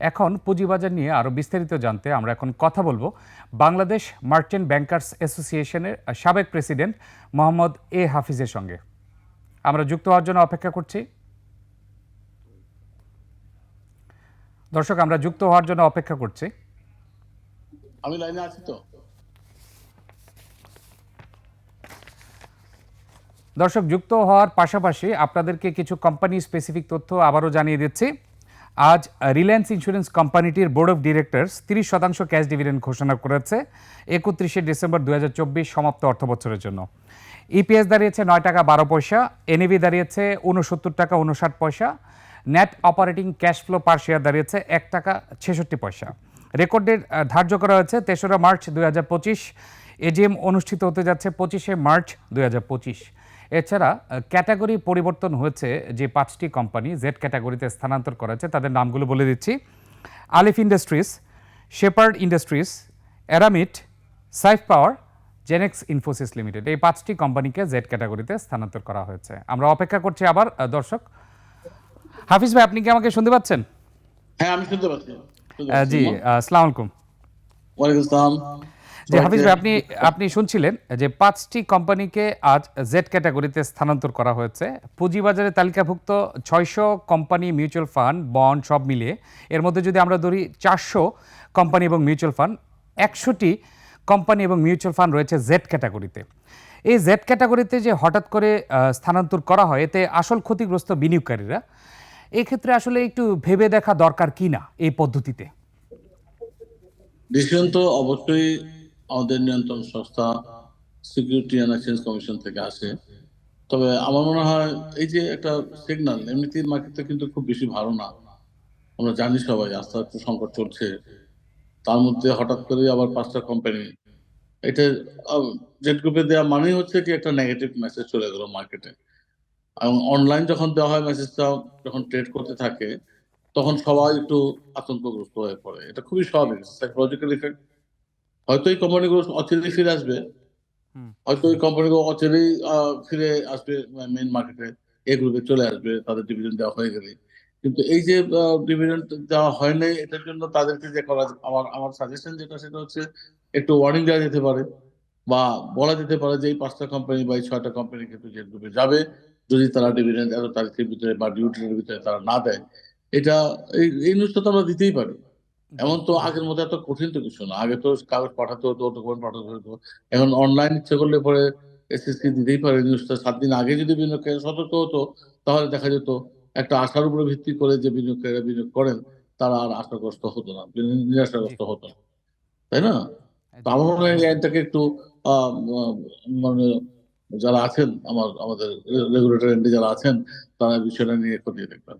এখন পুঁজিবাজার নিয়ে আরও বিস্তারিত জানতে আমরা এখন কথা বলব। বাংলাদেশ মার্চেন্ট ব্যাংকার্স অ্যাসোসিয়েশনের সাবেক প্রেসিডেন্ট মোহাম্মদ এ হাফিজের সঙ্গে। আমরা যুক্ত হওয়ার জন্য অপেক্ষা করছি। দর্শক আমরা যুক্ত হওয়ার জন্য অপেক্ষা করছি। আমি লাইনে আছি তো? দর্শক যুক্ত হওয়ার পাশাপাশি আপনাদেরকে কিছু কোম্পানি স্পেসিফিক তথ্য আবারও জানিয়ে দিচ্ছি। আজ রিলায়েন্স ইন্স্যুরেন্স কোম্পানিটির বোর্ড অফ ডিরেক্টরস তিরিশ শতাংশ ক্যাশ ডিভিডেন্ড ঘোষণা করেছে একত্রিশে ডিসেম্বর দু হাজার চব্বিশ সমাপ্ত অর্থ বছরের জন্য ইপিএস দাঁড়িয়েছে নয় টাকা বারো পয়সা এনএবি দাঁড়িয়েছে উনসত্তর টাকা উনষাট পয়সা net operating cash flow per share দাঁড়িয়েছে এক টাকা ছেষট্টি পয়সা। রেকর্ড ডেট আহ, ধার্য করা হয়েছে তেসরা মার্চ দুই হাজার পঁচিশ এজিএম অনুষ্ঠিত হতে যাচ্ছে পঁচিশে মার্চ দুই হাজার পঁচিশ। এছাড়া ক্যাটাগরি পরিবর্তন হয়েছে যে পাঁচটি কোম্পানি জেড ক্যাটাগরিতে স্থানান্তর করা হয়েছে তাদের নামগুলো বলে দিচ্ছি। Alif industries Shepherd industries Aramit Saif power Genex Infosys limited. এই পাঁচটি কোম্পানিকে জেড ক্যাটাগরিতে স্থানান্তর করা হয়েছে। আমরা অপেক্ষা করছি আবার দর্শক। হাফিজ ভাই আপনি কি আমাকে শুনতে পাচ্ছেন? হ্যাঁ আমি শুনতে পাচ্ছি। জি আসসালামু আলাইকুম। ওয়ালাইকুম আসসালাম। জি হাফিজ ভাই আপনি আপনি শুনছিলেন যে পাঁচটি কোম্পানিকে আজ জেড ক্যাটাগরিতে স্থানান্তর করা হয়েছে। পুঁজিবাজারে তালিকাভুক্ত ছয়শো কোম্পানি মিউচুয়াল ফান্ড বন্ড সব মিলিয়ে। এর মধ্যে যদি আমরা ধরি চারশো কোম্পানি এবং মিউচুয়াল ফান্ড একশোটি কোম্পানি এবং মিউচুয়াল ফান্ড রয়েছে জেড ক্যাটাগরিতে। এই জেড ক্যাটাগরিতে যে হঠাৎ করে স্থানান্তর করা হয় এতে আসল ক্ষতিগ্রস্ত বিনিয়োগকারীরা। এই ক্ষেত্রে আসলে একটু ভেবে দেখা দরকার কি না এই পদ্ধতিতে? ডিসিশন তো অবশ্যই আমাদের নিয়ন্ত্রণ সংস্থা সিকিউরিটি অ্যান্ড এক্সচেঞ্জ কমিশন থেকে আসে। তবে আমার মনে হয় এই যে একটা সিগন্যাল এমনিতেই মার্কেটে কিন্তু খুব বেশি ভালো না। আমরা জানি সবাই আস্তে আস্তে সংকট চলছে। তার মধ্যে হঠাৎ করে আবার পাঁচটা কোম্পানি এটা জেড গ্রুপে দেওয়া মানেই হচ্ছে কি একটা নেগেটিভ মেসেজ চলে গেল মার্কেটে এবং অনলাইন যখন দেওয়া হয় মেসেজটা যখন ট্রেড করতে থাকে, তখন সবাই একটু আতঙ্কগ্রস্ত হয়ে পড়ে। এটা খুবই স্বাভাবিক। সাইকোলজিক্যাল ইফেক্ট হয়তো এই কোম্পানিগুলো অচিরেই ফিরে আসবে। হয়তো এই কোম্পানিগুলো অচিরেই ফিরে আসবে মেইন মার্কেটে এই গ্রুপে চলে আসবে তাদের ডিভিডেন্ড দেওয়া হয়ে গেলে কিন্তু এই যে ডিভিডেন্ড দেওয়া হয় নাই এটার জন্য তাদেরকে যে করা আমার আমার সাজেশন যেটা সেটা হচ্ছে একটু ওয়ার্নিং দেওয়া যেতে পারে বা বলা যেতে পারে যে এই পাঁচটা কোম্পানি বা এই ছয়টা কোম্পানি কিন্তু যে গ্রুপে যাবে যদি তারা ডিভিডেন্ড এত তারিখের ভিতরে বা ডিউটির ভিতরে তারা না দেয় এটা এই এই নিউজটা তো আমরা দিতেই পারি। এমন তো আগের মতো এত কঠিন তো কিছু না। আগে তো কাগজ পাঠাতে হতো ডকুমেন্ট পাঠাতে হতো এখন অনলাইন ইচ্ছে করলে পরে এসএসসি দিতেই পারে নিউজটা সাত দিন আগে যদি বিনিয়োগকারী সতর্ক হতো তাহলে দেখা যেত একটা আশার উপরে ভিত্তি করে যে বিনিয়োগকারীরা বিনিয়োগ করেন তারা আর আশাগ্রস্ত হতো না নিরাশাগ্রস্ত হতো না। তাই না? তো আমার মনে হয় আইনটাকে একটু মানে যারা আছেন আমার আমাদের রেগুলেটর এন্ডে যারা আছেন তারা বিষয়টা নিয়ে খতিয়ে দেখবেন।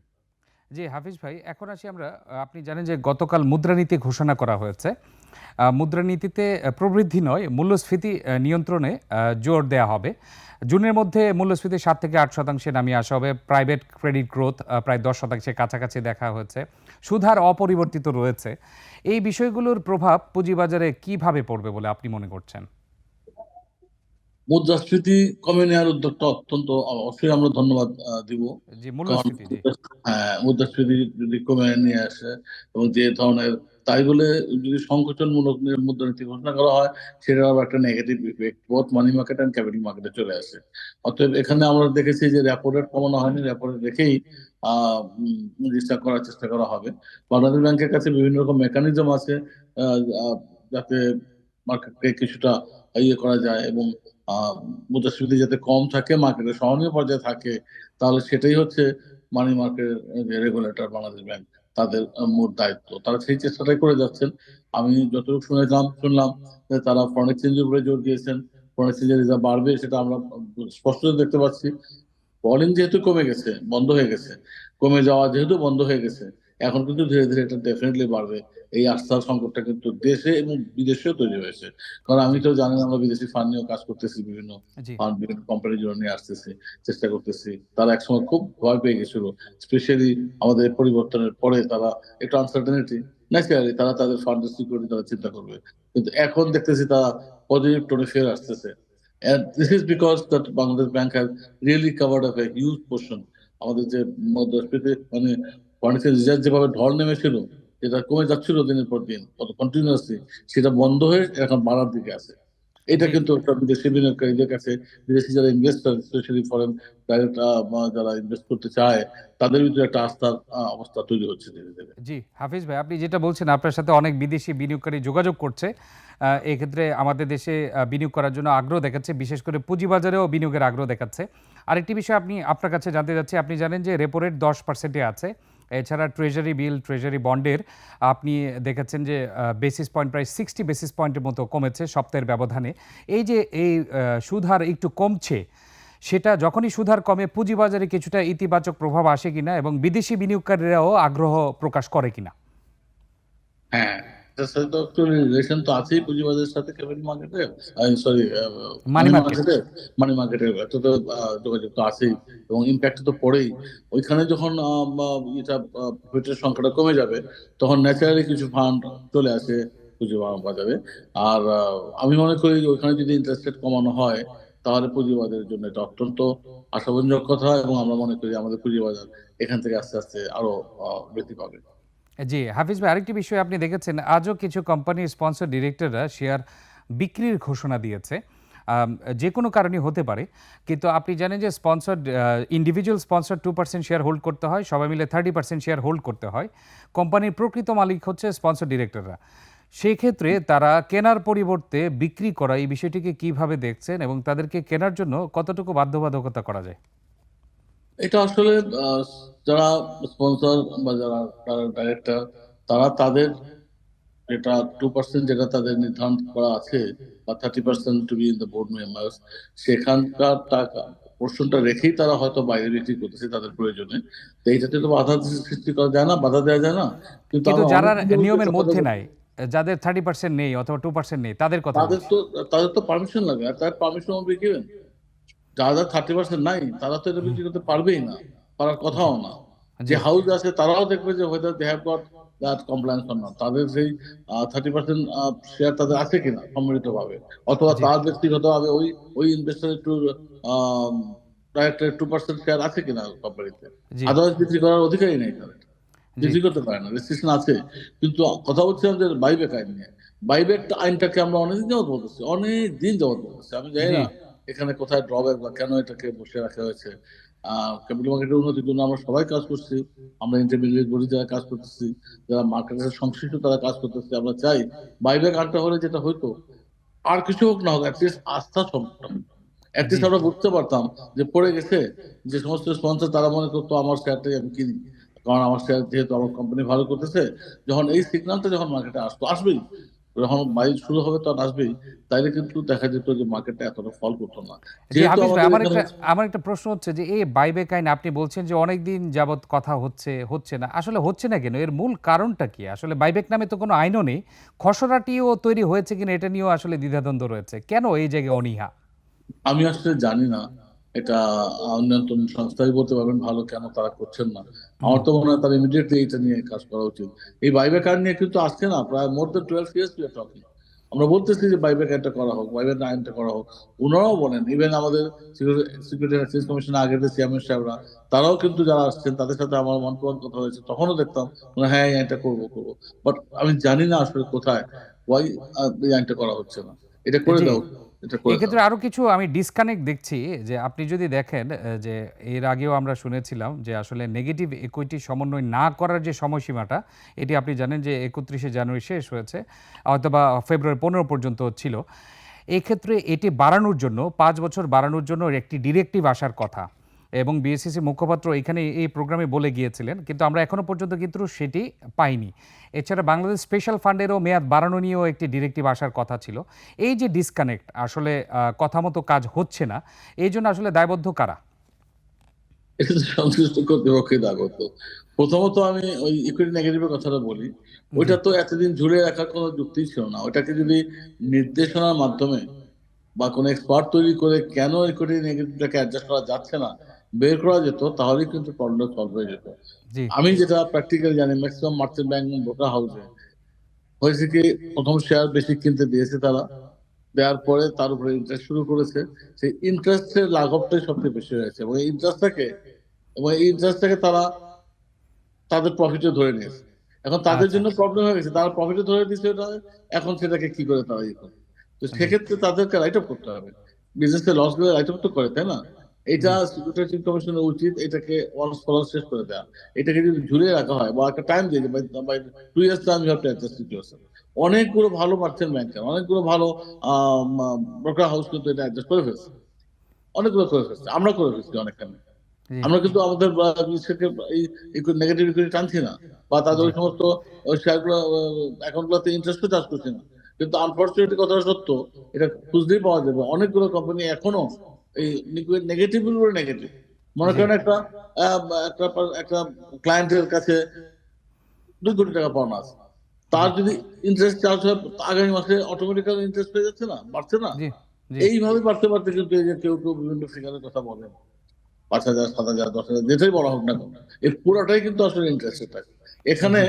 জি, হাফিজ ভাই, এখন আসি আমরা আপনি জানেন যে গতকাল মুদ্রানীতি ঘোষণা করা হয়েছে। মুদ্রানীতিতে প্রবৃদ্ধি নয়, মূল্যস্ফীতি নিয়ন্ত্রণে জোর দেওয়া হবে। জুনের মধ্যে মূল্যস্ফীতি সাত থেকে আট শতাংশে নামিয়ে আসা হবে। প্রাইভেট ক্রেডিট গ্রোথ প্রায় দশ শতাংশে কাছাকাছি দেখা হয়েছে। সুধার অপরিবর্তিত রয়েছে। এই বিষয়গুলোর প্রভাব পুঁজিবাজারে কীভাবে পড়বে বলে আপনি মনে করছেন? মুদ্রাস্ফীতি কমে নেওয়ার উদ্যোগটা অত্যন্ত অবশ্যই আমরা ধন্যবাদ দিব। হ্যাঁ মুদ্রাস্ফীতি যদি কমে নিয়ে আসে এবং যে ধরনের তাই বলে যদি সংকোচনমূলক মুদ্রানীতি ঘোষণা করা হয় সেটা আবার একটা negative effect both money market and capital মার্কেটে চলে আসে। অতএব এখানে আমরা দেখেছি যে রেপো রেট কমানো হয়নি রেপো রেট রেখেই আহ উম, করার চেষ্টা করা হবে। বাংলাদেশ ব্যাংকের কাছে বিভিন্ন রকম মেকানিজম আছে যাতে মার্কেটকে কিছুটা ইয়ে করা যায় এবং মুদ্রাস্ফীতি যাতে কম থাকে মার্কেটে সহনীয় পর্যায়ে থাকে, তাহলে সেটাই হচ্ছে money market regulator Bangladesh bank তাদের মূল দায়িত্ব। তারা সেই চেষ্টাটাই করে যাচ্ছেন। আমি যতটুকু শুনেছিলাম শুনলাম যে তারা ফরেন এক্সচেঞ্জের উপরে জোর দিয়েছেন। ফরেন এক্সচেঞ্জের রিজার্ভ বাড়বে, সেটা আমরা স্পষ্ট দেখতে পাচ্ছি। বলিং যেহেতু কমে গেছে, বন্ধ হয়ে গেছে, কমে যাওয়া যেহেতু বন্ধ হয়ে গেছে, এখন কিন্তু ধীরে ধীরে এটা ডেফিনেটলি বাড়বে। এই আস্থার সংকটটা কিন্তু দেশে এবং বিদেশেও তৈরি হয়েছে। কারণ আমি তো জানেন আমরা বিদেশি ফান্ড নিয়েও কাজ করতেছি বিভিন্ন ফান্ড বিভিন্ন কোম্পানির জন্য নিয়ে আসতেছি চেষ্টা করতেছি। তারা একসময় খুব ভয় পেয়ে গেছিল স্পেশালি আমাদের পরিবর্তনের পরে তারা একটু আনসার্টেনিটি ন্যাচারালি তারা তাদের ফান্ডের সিকিউরিটি তারা চিন্তা করবে। কিন্তু এখন দেখতেছি তারা পজিটিভ টোনে ফের আসতেছে। And this is because that Bangladesh Bank has really covered up a huge portion. আমাদের যে মুদ্রাস্ফীতি মানে ফরেন রিজার্ভ যেভাবে ঢল নেমেছিল যেটা কমে যাচ্ছিল দিনের পর দিন কন্টিনিউয়াসলি সেটা বন্ধ হয়ে এখন বাড়ার দিকে আছে। এটা কিন্তু একটা বিদেশি বিনিয়োগকারীদের কাছে বিদেশি যারা ইনভেস্টর স্পেশালি ফরেন ডাইরেক্ট যারা ইনভেস্ট করতে চায় তাদের ভিতরে একটা আস্থার অবস্থা তৈরি হচ্ছে ধীরে ধীরে। জি হাফিজ ভাই আপনি যেটা বলছেন আপনার সাথে অনেক বিদেশি বিনিয়োগকারী যোগাযোগ করছে। এক্ষেত্রে আমাদের দেশে বিনিয়োগ করার জন্য আগ্রহ দেখাচ্ছে বিশেষ করে পুঁজিবাজারেও বিনিয়োগের আগ্রহ দেখাচ্ছে। আরেকটি বিষয় আপনি আপনার কাছে জানতে চাচ্ছি আপনি জানেন যে রেপো রেট দশ পার্সেন্টে আছে। এছাড়া ট্রেজারি বিল ট্রেজারি বন্ডের আপনি দেখেছেন যে বেসিস পয়েন্ট প্রায় সিক্সটি বেসিস পয়েন্টের মতো কমেছে সপ্তাহের ব্যবধানে। এই যে, এই সুধার একটু কমছে, সেটা যখনই সুধার কমে, পুঁজিবাজারে কিছুটা ইতিবাচক প্রভাব আসে কিনা এবং বিদেশি বিনিয়োগকারীরাও আগ্রহ প্রকাশ করে কিনা? হ্যাঁ। এটার সাথে তো রিলেশন তো আছেই পুঁজিবাজারের সাথে ক্যাপিটাল মার্কেটে সরি মানি মার্কেটে মানি মার্কেটের তো তো যোগাযোগ তো আছেই এবং ইম্প্যাক্ট তো পড়েই। ওইখানে যখন এটা পেটের সংখ্যাটা কমে যাবে তখন ন্যাচারালি কিছু ফান্ড চলে আসে পুঁজি বাজারে। আর আমি মনে করি যে ওইখানে যদি ইন্টারেস্ট রেট কমানো হয় তাহলে পুঁজিবাজারের জন্য এটা অত্যন্ত আশাবঞ্জক কথা এবং আমরা মনে করি আমাদের পুঁজিবাজার এখান থেকে আস্তে আস্তে আরও বৃদ্ধি পাবে। জি, হাফিজ ভাই, আরেকটি বিষয় আপনি দেখেছেন, আজও কিছু কোম্পানির স্পন্সর ডিরেক্টররা শেয়ার বিক্রির ঘোষণা দিয়েছে। যে কোনো কারণে হতে পারে, কিন্তু আপনি জানেন যে sponsor individual sponsor two percent share hold করতে হয়, সবাই মিলে থার্টি পার্সেন্ট শেয়ার হোল্ড করতে হয়। কোম্পানির প্রকৃত মালিক হচ্ছে স্পন্সর ডিরেক্টররা সেই ক্ষেত্রে তারা কেনার পরিবর্তে বিক্রি করা এই বিষয়টিকে কীভাবে দেখছেন এবং তাদেরকে কেনার জন্য কতটুকু বাধ্যবাধকতা করা যায়? এটা আসলে যারা স্পন্সর বা যারা ডাইরেক্টর তারা তাদের যেটা টু পার্সেন্ট যেটা তাদের নির্ধারণ করা আছে বা thirty percent to be in the board members সেখানকার টাকা পোর্শনটা রেখেই তারা হয়তো বাইরে বিক্রি করতেছে তাদের প্রয়োজনে। তো এইটাতে তো বাধা সৃষ্টি করা যায় না বাধা দেওয়া যায় না। কিন্তু যারা নিয়মের মধ্যে। নাই যাদের থার্টি পার্সেন্ট নেই অথবা টু পার্সেন্ট নেই তাদের কথা তাদের তো তাদের তো পারমিশন লাগে আর তার পারমিশন বিক্রিবেন যারা থার্টি পার্সেন্ট নাই তারা তো এটা বিক্রি করতে পারবেই না পারার কথাও না। যে হাউস আছে তারাও দেখবে যে হয়তো they have got that compliance or not তাদের সেই থার্টি পার্সেন্ট শেয়ার তাদের আছে কিনা সম্মিলিত ভাবে অথবা তার ব্যক্তিগত ভাবে ওই ওই ইনভেস্টর একটু ডাইরেক্টর টু পার্সেন্ট শেয়ার আছে কিনা কোম্পানিতে আদারওয়াইজ বিক্রি করার অধিকারই নেই তাদের। বিক্রি করতে পারে না রেস্ট্রিকশন আছে। কিন্তু কথা বলছিলাম যে বাইবেক আইন নিয়ে। বাইবেক আইনটাকে আমরা অনেকদিন যাবত বলতেছি অনেক দিন যাবত বলতেছি। আমি জানি না এখানে কোথায় ড্রব্যাক বা কেন এটাকে বসে রাখা হয়েছে? ক্যাপিটাল মার্কেটের উন্নতির জন্য আমরা সবাই কাজ করছি। আমরা ইন্টারমিডিয়েট বডি যারা কাজ করতেছি যারা মার্কেটের সংশ্লিষ্ট তারা কাজ করতেছি আমরা চাই বাইবেক আইনটা হলে যেটা হইতো আর কিছু হোক না হোক অ্যাটলিস্ট আস্থা সম্পূর্ণ অ্যাটলিস্ট আমরা বুঝতে পারতাম যে পড়ে গেছে যে সমস্ত স্পন্সর তারা মনে করতো আমার শেয়ারটাই আমি কিনি। কারণ আমার শেয়ার যেহেতু আমার কোম্পানি ভালো করতেছে যখন এই সিগন্যালটা যখন মার্কেটে আসতো আসবেই। যখন বাই শুরু হবে তখন আসবেই তাইলে কিন্তু দেখা যেত যে মার্কেটে এতটা ফল করতো না। আমার একটা আমার একটা প্রশ্ন হচ্ছে যে এই বাইবেক আইন আপনি বলছেন যে অনেক দিন যাবত কথা হচ্ছে হচ্ছে না। আসলে হচ্ছে না কেন? এর মূল কারণটা কি? আসলে বাইবেক নামে তো কোনো আইনও নেই। খসড়াটিও তৈরি হয়েছে কিনা এটা নিয়েও আসলে দ্বিধাদ্বন্দ্ব রয়েছে। কেন এই জায়গায় অনীহা? আমি আসলে জানি না। এটা নিয়ন্ত্রণ সংস্থাই বলতে পারবেন ভালো কেন তারা করছেন না। আমার তো মনে হয় তারা ইমিডিয়েটলি এটা নিয়ে কাজ করা উচিত। এই বাইব্যাক আইন নিয়ে কিন্তু আসছে না প্রায় more than twelve years we are talking আমরা বলতেছি যে বাইব্যাক আইনটা করা হোক বাইব্যাক আইনটা করা হোক। ওনারাও বলেন ইভেন আমাদের সিকিউরিটি এক্সচেঞ্জ কমিশন আগের যে চেয়ারম্যান সাহেবরা তারাও কিন্তু যারা আসছেন তাদের সাথে আমার মন টু কথা হয়েছে তখনও দেখতাম হ্যাঁ এই আইনটা করব করব। বাট আমি জানি না আসলে কোথায় ওয়াই এই আইনটা করা হচ্ছে না। এটা করে দাও। এক্ষেত্রে আরও কিছু আমি ডিসকানেক্ট দেখছি যে আপনি যদি দেখেন যে এর আগেও আমরা শুনেছিলাম যে আসলে নেগেটিভ ইকুইটি সমন্বয় না করার যে সময়সীমাটা এটি আপনি জানেন যে একত্রিশে জানুয়ারি শেষ হয়েছে অথবা ফেব্রুয়ারি পনেরো পর্যন্ত ছিল। এক্ষেত্রে এটি বাড়ানোর জন্য পাঁচ বছর বাড়ানোর জন্য একটি ডিরেক্টিভ আসার কথা। এবং বিএসসিসি মুখপাত্র এখানে এই প্রোগ্রামে বলে গিয়েছিলেন কিন্তু আমরা এখনও পর্যন্ত কিন্তু সেটি পাইনি। এছাড়া বাংলাদেশ স্পেশাল ফান্ডেরও মেয়াদ বাড়ানো নিয়েও একটি ডিরেক্টিভ আসার কথা ছিল। এই যে ডিসকানেক্ট আসলে কথা মতো কাজ হচ্ছে না। এই জন্য আসলে দায়বদ্ধ কারা? এটা সংশ্লিষ্ট কর্তৃপক্ষের দাগত প্রথমত আমি ওই ইকুইটি নেগেটিভের কথাটা বলি। ওইটা তো এতদিন ঝুলে রাখার কোনো যুক্তি ছিল না। ওটাকে যদি নির্দেশনার মাধ্যমে বা কোনো এক্সপার্ট তৈরি করে কেন ইকুইটি নেগেটিভটাকে অ্যাডজাস্ট করা যাচ্ছে না বের করা যেত তাহলেই কিন্তু প্রবলেম সলভ হয়ে যেত। আমি যেটা প্র্যাকটিক্যালি জানি ম্যাক্সিমাম মার্চেন্ট ব্যাংক ব্রোকার হাউসে হয়েছে কি প্রথম শেয়ার বেশি কিনতে দিয়েছে তারা দেওয়ার পরে তার উপরে ইন্টারেস্ট শুরু করেছে। সেই ইন্টারেস্টের লাঘবটাই সবচেয়ে বেশি হয়েছে এবং এই ইন্টারেস্টটাকে এবং এই ইন্টারেস্টটাকে তারা তাদের প্রফিটে ধরে নিয়েছে। এখন তাদের আচ্ছা। জন্য প্রবলেম হয়ে গেছে তারা প্রফিটে ধরে দিয়েছে ওটা এখন সেটাকে কি করে তারা ইয়ে করে তো সেক্ষেত্রে তাদেরকে রাইট আপ করতে হবে। বিজনেসে লসগুলো রাইট আপ তো করে তাই না? এটা সিকিউরিটি কমিশনের উচিত এটাকে ওয়ান্স ফর শেষ করে দেওয়া এটাকে যদি ঝুলিয়ে রাখা হয় বা একটা টাইম দিয়ে by two years time you have to adjust situation অনেকগুলো ভালো মার্চেন্ট ব্যাংকার অনেকগুলো ভালো ব্রোকার হাউস কিন্তু এটা অ্যাডজাস্ট করে ফেলছে। অনেকগুলো করে ফেলছে আমরা করে ফেলছি অনেকখানে। আমরা কিন্তু আমাদের নেগেটিভ ইকুইটি টানছি না বা তাদের ওই সমস্ত শেয়ারগুলো অ্যাকাউন্ট গুলোতে ইন্টারেস্টও চার্জ করছি না। কিন্তু আনফর্চুনেটলি কথাটা সত্য এটা খুঁজতেই পাওয়া যাবে। অনেকগুলো কোম্পানি এখনও এই নেগেটিভ উপরে নেগেটিভ মনে করেন একটা একটা একটা ক্লায়েন্টের কাছে দুই কোটি টাকা পাওনা আছে। তার যদি ইন্টারেস্ট চার্জ হয় আগামী মাসে অটোমেটিক্যালি ইন্টারেস্ট হয়ে যাচ্ছে না বাড়ছে না? এইভাবে বাড়তে বাড়তে কিন্তু এই যে কেউ কেউ বিভিন্ন ফিগারের কথা বলেন পাঁচ হাজার সাত হাজার দশ হাজার যেটাই বলা হোক না এর পুরোটাই কিন্তু আসলে ইন্টারেস্টেড থাকে এখানে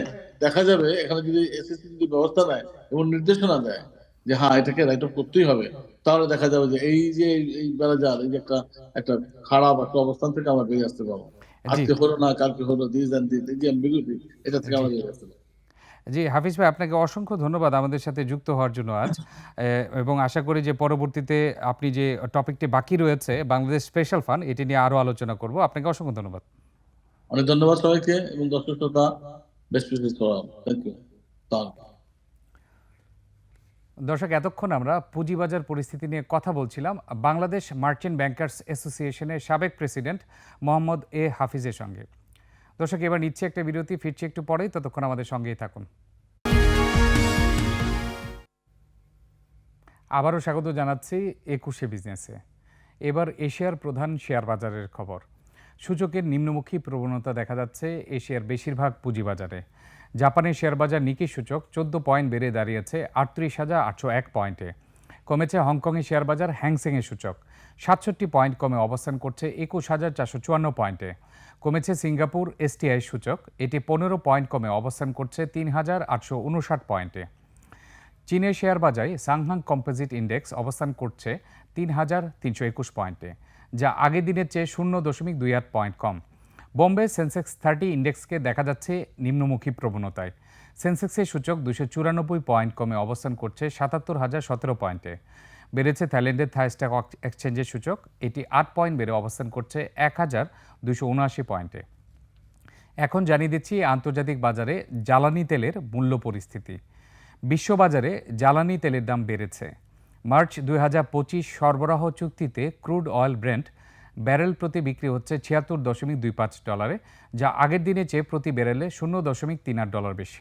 দেখা যাবে এখানে যদি এসএসসি যদি ব্যবস্থা নেয় এবং নির্দেশনা দেয় যে হ্যাঁ এটাকে রাইট অফ করতেই হবে। তাহলে দেখা যাবে যে এই যে এই- বেলা যার এই যে একটা একটা খারাপ একটা অবস্থান থেকে আমরা বেরিয়ে আসতে পারব আজকে হলো না কালকে হলো দিস অ্যান্ড দিস এই যে ambiguity, এটা থেকে আমরা বেরিয়ে আসতে পারব জি হাফিজ ভাই আপনাকে অসংখ্য ধন্যবাদ আমাদের সাথে যুক্ত হওয়ার জন্য আজ। এবং আশা করি যে পরবর্তীতে আপনি যে টপিকটি বাকি রয়েছে বাংলাদেশ স্পেশাল ফান্ড এটি নিয়ে আরও আলোচনা করব। আপনাকে অসংখ্য ধন্যবাদ। অনেক ধন্যবাদ সবাইকে এবং দর্শক শ্রোতা ফর থ্যাংক ইউ দর্শক, এতক্ষণ আমরা পুঁজিবাজার পরিস্থিতি নিয়ে কথা বলছিলাম। বাংলাদেশ মার্চেন্ট ব্যাংকার্স অ্যাসোসিয়েশনের সাবেক প্রেসিডেন্ট মোহাম্মদ এ হাফিজের সঙ্গে। দর্শক, এবার নিচ্ছে একটা বিরতি, ফিরছি একটু পরেই, ততক্ষণ আমাদের সঙ্গেই থাকুন। আবারও স্বাগত জানাচ্ছি একুশে বিজনেসে। এবার এশিয়ার প্রধান শেয়ার বাজারের খবর। সূচকের নিম্নমুখী প্রবণতা দেখা যাচ্ছে এশিয়ার বেশিরভাগ পুঁজিবাজারে। জাপানের শেয়ার বাজার নিকি সূচক চোদ্দ পয়েন্ট বেড়ে দাঁড়িয়েছে আটত্রিশ হাজার আটশো এক পয়েন্টে। কমেছে হংকংয়ের শেয়ার বাজার হ্যাংসেংয়ের সূচক। সাতষট্টি পয়েন্ট কমে অবস্থান করছে একুশ হাজার চারশো চুয়ান্ন পয়েন্টে। কমেছে সিঙ্গাপুর এসটিআই সূচক। এটি পনেরো পয়েন্ট কমে অবস্থান করছে তিন হাজার আটশো উনষাট পয়েন্টে। চীনের শেয়ার বাজারে সাংহাং কম্পোজিট ইন্ডেক্স অবস্থান করছে তিন হাজার তিনশো একুশ পয়েন্টে, যা আগের দিনের চেয়ে শূন্য দশমিক দুই আট পয়েন্ট কম। বোম্বে সেন্সেক্স থার্টি ইন্ডেক্সকে দেখা যাচ্ছে নিম্নমুখী প্রবণতায়। সেন্সেক্সের সূচক দুশো চুরানব্বই পয়েন্ট কমে অবস্থান করছে সাতাত্তর হাজার সতেরো পয়েন্টে। বেড়েছে থাইল্যান্ডের থাই স্টক এক্সচেঞ্জের সূচক, এটি আট পয়েন্ট বেড়ে অবস্থান করছে এক হাজার দুশো উনআশি পয়েন্টে। এখন জানিয়ে দিচ্ছি আন্তর্জাতিক বাজারে জ্বালানি তেলের মূল্য পরিস্থিতি। বিশ্ববাজারে জ্বালানি তেলের দাম বেড়েছে। মার্চ দু হাজার পঁচিশ সরবরাহ চুক্তিতে ক্রুড অয়েল ব্রেন্ট ব্যারেল প্রতি বিক্রি হচ্ছে ছিয়াত্তর দশমিক দুই পাঁচ ডলারে, যা আগের দিনে চেয়ে প্রতি ব্যারেলে শূন্য দশমিক তিন আট ডলার বেশি।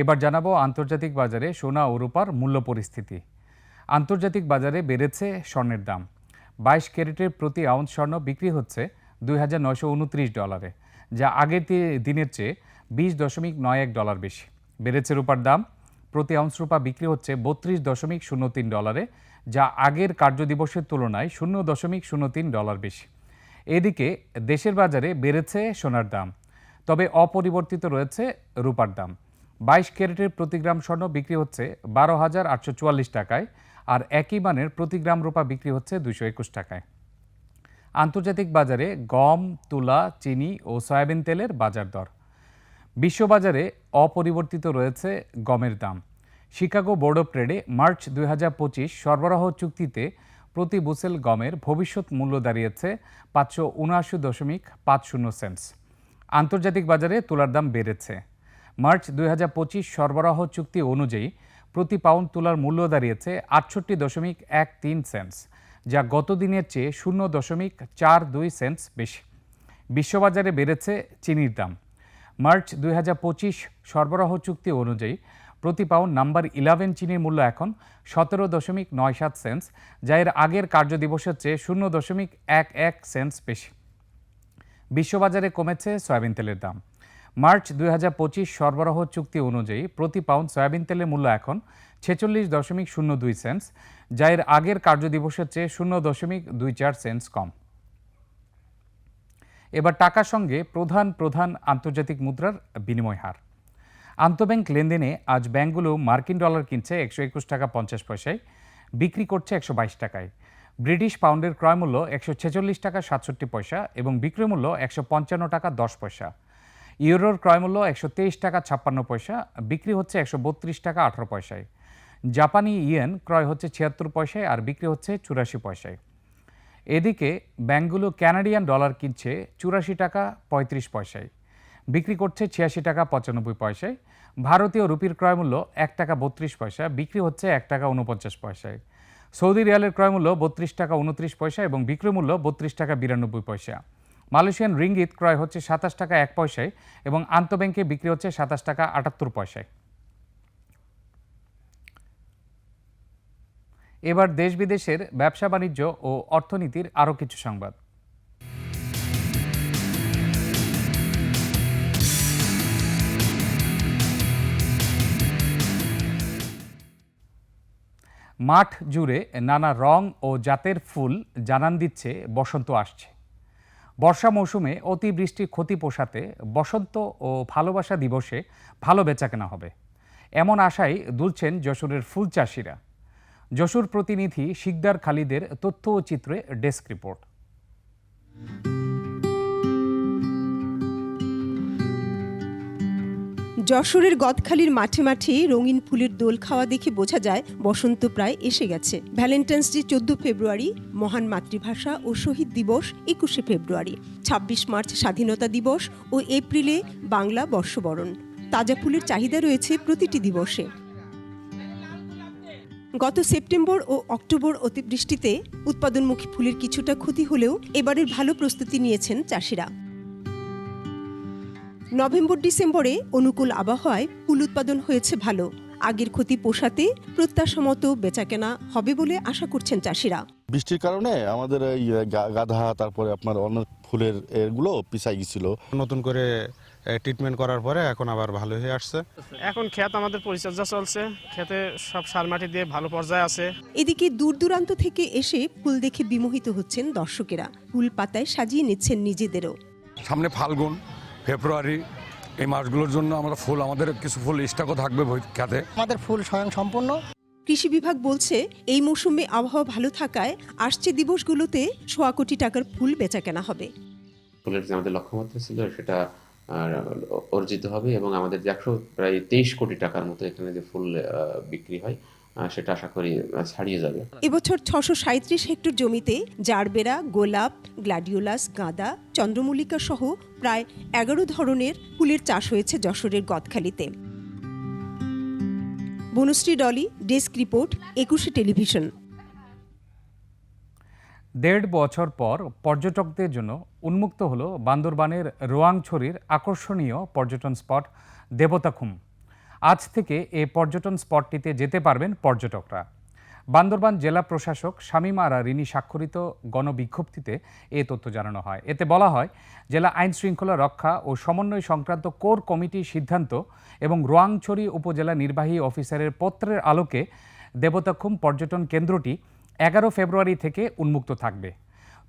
এবার জানাব আন্তর্জাতিক বাজারে সোনা ও রূপার মূল্য পরিস্থিতি। আন্তর্জাতিক বাজারে বেড়েছে স্বর্ণের দাম। বাইশ ক্যারেটের প্রতি আউন্স স্বর্ণ বিক্রি হচ্ছে দুই হাজার নয়শো উনত্রিশ ডলারে, যা আগের দিনের চেয়ে বিশ দশমিক নয় এক ডলার বেশি। বেড়েছে রূপার দাম। প্রতি আউন্স রূপা বিক্রি হচ্ছে বত্রিশ দশমিক শূন্য তিন ডলারে যা আগের কার্যদিবসের তুলনায় শূন্য দশমিক শূন্য তিন ডলার বেশি। এদিকে দেশের বাজারে বেড়েছে সোনার দাম, তবে অপরিবর্তিত রয়েছে রূপার দাম। বাইশ ক্যারেটের প্রতি গ্রাম স্বর্ণ বিক্রি হচ্ছে বারো হাজার আটশো চুয়াল্লিশ টাকায় আর একই মানের প্রতি গ্রাম রূপা বিক্রি হচ্ছে দুশো একুশ টাকায়। আন্তর্জাতিক বাজারে গম, তুলা, চিনি ও সয়াবিন তেলের বাজার দর। বিশ্ববাজারে অপরিবর্তিত রয়েছে গমের দাম। শিকাগো বোর্ড অফ ট্রেডে মার্চ দুই হাজার পঁচিশ সরবরাহ চুক্তিতে প্রতি বুসেল গমের ভবিষ্যৎ মূল্য দাঁড়িয়েছে পাঁচশো উনআশি দশমিক পাঁচ শূন্য সেন্টস। আন্তর্জাতিক বাজারে তুলার দাম বেড়েছে। মার্চ দুই হাজার পঁচিশ সরবরাহ চুক্তি অনুযায়ী প্রতি পাউন্ড তুলার মূল্য দাঁড়িয়েছে আটষট্টি দশমিক এক তিন সেন্টস, যা গত দিনের চেয়ে শূন্য দশমিক চার দুই সেন্টস বেশি। বিশ্ববাজারে বেড়েছে চিনির দাম। মার্চ দুই হাজার পঁচিশ সরবরাহ চুক্তি অনুযায়ী প্রতি পাউন্ড নাম্বার ইলেভেন চিনির মূল্য এখন সতেরো দশমিক নয় সাত সেন্স যা এর আগের কার্যদিবসের চেয়ে শূন্য দশমিক এক এক সেন্স বেশি। বিশ্ববাজারে কমেছে সয়াবিন তেলের দাম। মার্চ দুই হাজার পঁচিশ সরবরাহ চুক্তি অনুযায়ী প্রতি পাউন্ড সয়াবিন তেলের মূল্য এখন ছেচল্লিশ দশমিক শূন্য দুই সেন্স যা এর আগের কার্যদিবসের চেয়ে শূন্য দশমিক দুই চার সেন্স কম। এবার টাকার সঙ্গে প্রধান প্রধান আন্তর্জাতিক মুদ্রার বিনিময় হার। আন্তঃব্যাংক লেনদেনে আজ ব্যাংকগুলো মার্কিন ডলার কিনছে একশো একুশ টাকা পঞ্চাশ পয়সায়, বিক্রি করছে একশো বাইশ টাকায়। ব্রিটিশ পাউন্ডের ক্রয় মূল্য একশো ছেচল্লিশ টাকা সাতষট্টি পয়সা এবং বিক্রয় মূল্য একশো পঞ্চান্ন টাকা দশ পয়সা। ইউরোর ক্রয়মূল্য একশো তেইশ টাকা ছাপ্পান্ন পয়সা, বিক্রি হচ্ছে একশো বত্রিশ টাকা আঠারো পয়সায়। জাপানি ইয়েন ক্রয় হচ্ছে ছিয়াত্তর পয়সায় আর বিক্রি হচ্ছে চুরাশি পয়সায়। এদিকে ব্যাংকগুলো ক্যানাডিয়ান ডলার কিনছে চুরাশি টাকা পঁয়ত্রিশ পয়সায়। বিক্রি করছে ছিয়াশি টাকা পঁচানব্বই পয়সায়। ভারতীয় রুপির ক্রয়মূল্য এক টাকা বত্রিশ পয়সা বিক্রি হচ্ছে এক টাকা উনপঞ্চাশ পয়সায়। সৌদি রিয়ালের ক্রয়মূল্য বত্রিশ টাকা উনত্রিশ পয়সা এবং বিক্রয় মূল্য বত্রিশ টাকা বিরানব্বই পয়সা মালয়েশিয়ান রিঙ্গিত ক্রয় হচ্ছে সাতাশ টাকা এক পয়সায় এবং আন্তঃব্যাংকে বিক্রি হচ্ছে সাতাশ টাকা আটাত্তর পয়সায়। এবার দেশ বিদেশের ব্যবসা বাণিজ্য ও অর্থনীতির আরও কিছু সংবাদ। মাঠ জুড়ে নানা রং ও জাতের ফুল জানান দিচ্ছে বসন্ত আসছে। বর্ষা মৌসুমে অতিবৃষ্টির ক্ষতি পোষাতে বসন্ত ও ভালোবাসা দিবসে ভালো বেচাকেনা হবে। এমন আশায় দুলছেন যশোরের ফুল চাষিরা। যশোর প্রতিনিধি শিকদার খালিদের তথ্য ও চিত্রে ডেস্ক রিপোর্ট। যশোরের গদখালির মাঠে মাঠে রঙিন ফুলের দোল খাওয়া দেখে বোঝা যায় বসন্ত প্রায় এসে গেছে। ভ্যালেন্টাইন্স ডে চোদ্দ ফেব্রুয়ারি, মহান মাতৃভাষা ও শহীদ দিবস একুশে ফেব্রুয়ারি ২৬ মার্চ স্বাধীনতা দিবস ও এপ্রিলে বাংলা বর্ষবরণ। তাজা ফুলের চাহিদা রয়েছে প্রতিটি দিবসে। গত সেপ্টেম্বর ও অক্টোবর অতিবৃষ্টিতে উৎপাদনমুখী ফুলের কিছুটা ক্ষতি হলেও এবারের ভালো প্রস্তুতি নিয়েছেন চাষিরা। নভেম্বর ডিসেম্বরে অনুকূল আবহাওয়ায় ফুল উৎপাদন হয়েছে ভালো। আগের ক্ষতি পোষাতে প্রত্যাশামতো বেচাকেনা হবে বলে আশা করছেন চাষিরা। বৃষ্টির কারণে আমাদের এই গাধা তারপরে আপনার অন্য ফুলের এগুলো পিছাই গেছিল। নতুন করে ট্রিটমেন্ট করার পরে এখন আবার ভালো হয়ে আসছে। এখন ক্ষেত আমাদের পরিচর্যা চলছে। ক্ষেতে সব সার মাটি দিয়ে ভালো পর্যায়ে আছে। এদিকে দূর দূরান্ত থেকে এসে ফুল দেখে বিমোহিত হচ্ছেন দর্শকেরা। ফুল পাতায় সাজিয়ে নিচ্ছেন নিজেদেরও। সামনে ফাল্গুন ফেব্রুয়ারি এই মাসগুলোর জন্য আমরা ফুল আমাদের কিছু ফুল স্টকও থাকবে খেতে আমাদের ফুল স্বয়ং সম্পূর্ণ। কৃষি বিভাগ বলছে এই মৌসুমে আবহাওয়া ভালো থাকায় আসছে দিবসগুলোতে সোয়া কোটি টাকার ফুল বেচাকেনা হবে। ফুলের যে আমাদের লক্ষ্যমাত্রা ছিল সেটা অর্জিত হবে এবং আমাদের যে একশো প্রায় তেইশ কোটি টাকার মতো এখানে যে ফুল বিক্রি হয় সেটা আশা করি ছাড়িয়ে যাবে। এবছর ছশো সাঁত্রিশ হেক্টর জমিতে জারবেরা গোলাপ গ্লাডিওলাস গাঁদা চন্দ্রমল্লিকা সহ প্রায় এগারো ধরনের ফুলের চাষ হয়েছে যশোরের গদখালিতে। Banashree Dolly desk report Ekushey television. দেড় বছর পর পর্যটকদের জন্য উন্মুক্ত হলো বান্দরবানের রোয়াংছড়ির আকর্ষণীয় পর্যটন স্পট দেবতাখুম। আজ থেকে এই পর্যটন স্পটটিতে যেতে পারবেন পর্যটকরা। বান্দরবান জেলা প্রশাসক শামীম আরা রিনি স্বাক্ষরিত গণবিজ্ঞপ্তিতে এ তথ্য জানানো হয়। এতে বলা হয়, জেলা আইন শৃঙ্খলা রক্ষা ও সমন্বয় সংক্রান্ত কোর কমিটির সিদ্ধান্ত এবং রোয়াংছড়ি উপজেলা নির্বাহী অফিসারের পত্রের আলোকে দেবতাখুম পর্যটন কেন্দ্রটি এগারো ফেব্রুয়ারি থেকে উন্মুক্ত থাকবে।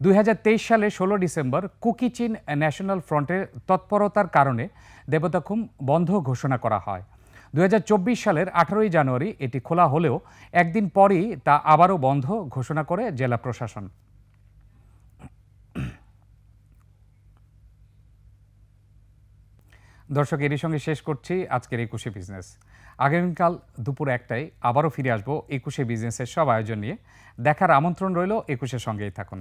দুই হাজার তেইশ সালে ষোলো ডিসেম্বর কুকিচিন ন্যাশনাল ফ্রন্টের তৎপরতার কারণে দেবতাখুম বন্ধ ঘোষণা করা হয়। দুই হাজার চব্বিশ সালের আঠারোই জানুয়ারি এটি খোলা হলেও একদিন পরই তা আবারও বন্ধ ঘোষণা করে জেলা প্রশাসন। দর্শক, এরই সঙ্গে শেষ করছি আজকের একুশে বিজনেস। আগামীকাল দুপুর একটায় আবারও ফিরে আসব একুশে বিজনেসের সব আয়োজন নিয়ে। দেখার আমন্ত্রণ রইল একুশের সঙ্গেই থাকুন।